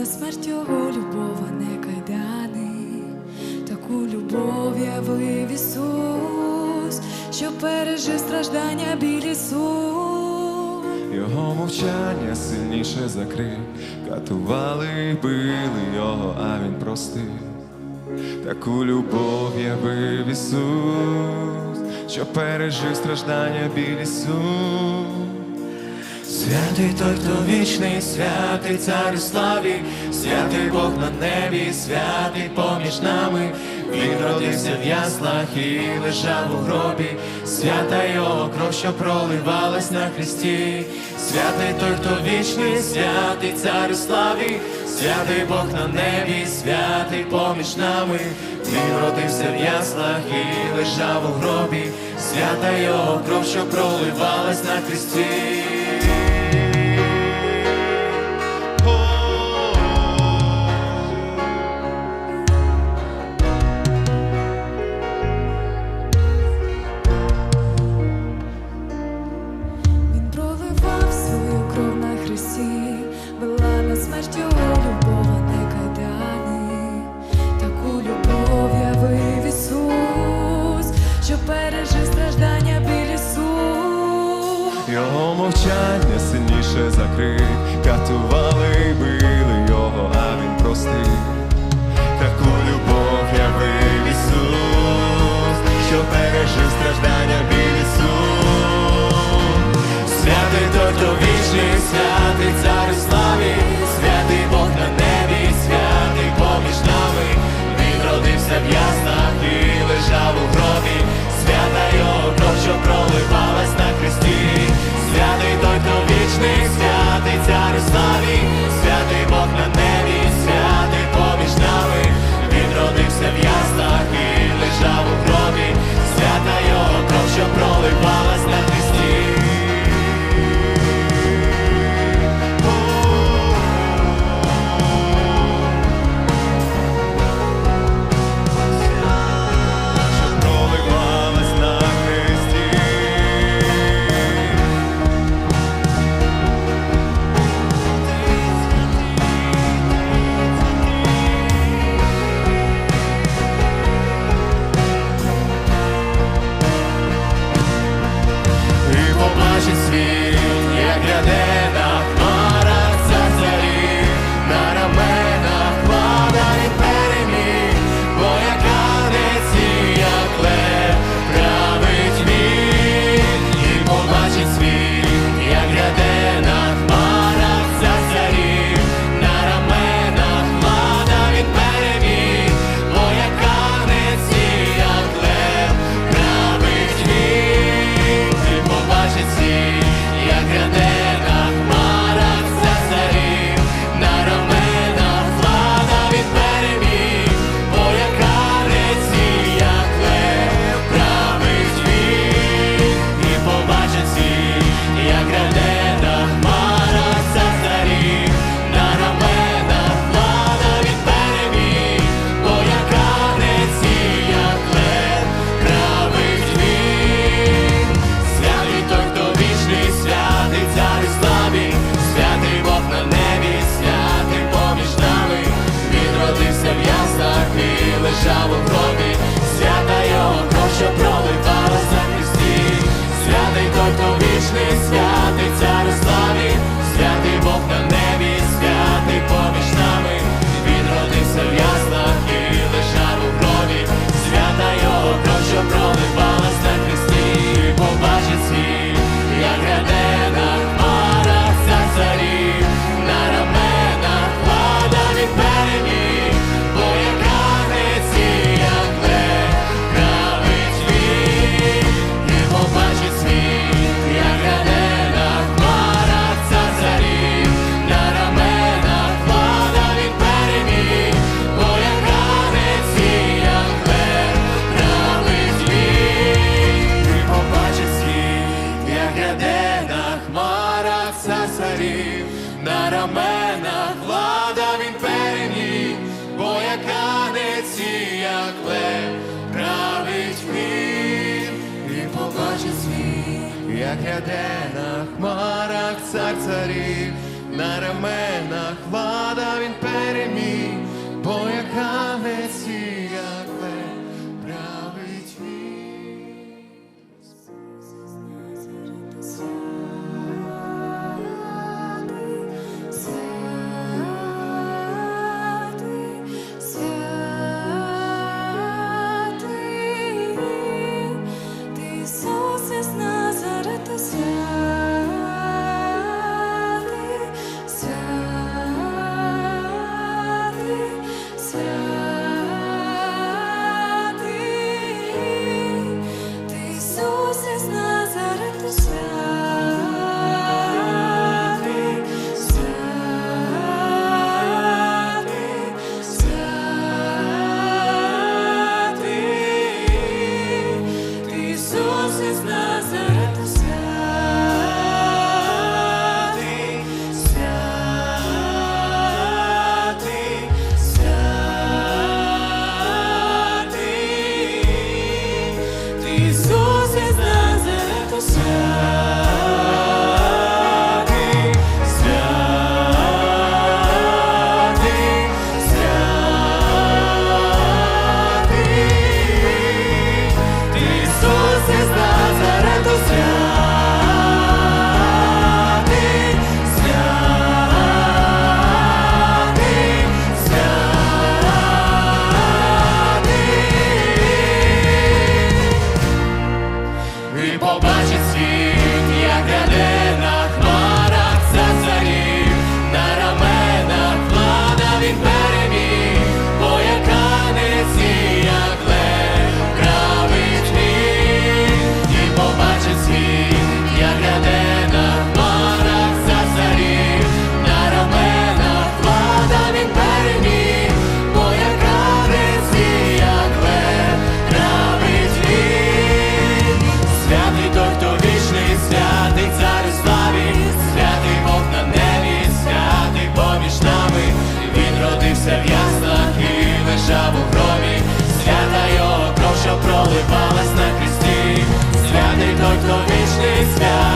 на смерть його любова не кайдани, таку любов явив Ісус, що пережив страждання білі сум. Його мовчання сильніше закрив, катували, били його, а він простив. Таку любов явив Ісус, що пережив страждання білі сум. Святий той, хто вічний, святий цар і славі, святий Бог на небі, святий поміж нами, Він родився в яслах і лежав у гробі, свята його кров, що проливалась на хресті, святий той, хто вічний, святий цар і славі, святий Бог на небі, святий поміж нами, Він родився в яслах і лежав у гробі, свята його кров, що проливалась на хресті. мовчання сильніше закрив, катували, били його, а він простив. як ряде на хмарах цар царів, на раменах.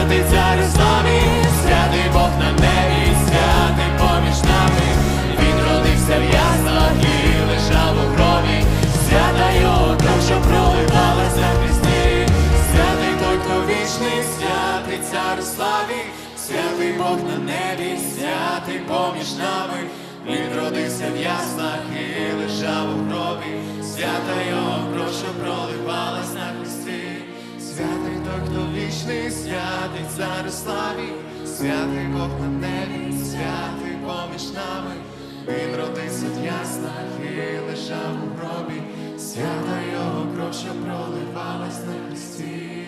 святий цар з нами, святий Бог на небі, святий поміж нами, він родився в яснах і лежав у крові, свята його кров, що проливалася святий той, вічний, святий цар славі, святий Бог на небі, святий поміж нами, він родився в яслах і лежав у крові, свята його кров, що проливалась на хресті хто вічний святий, зараз славі, святий Бог на небі, святий поміж нами, Він родиться в яснах і лежав у гробі, свята його кров, що проливалась на хресті.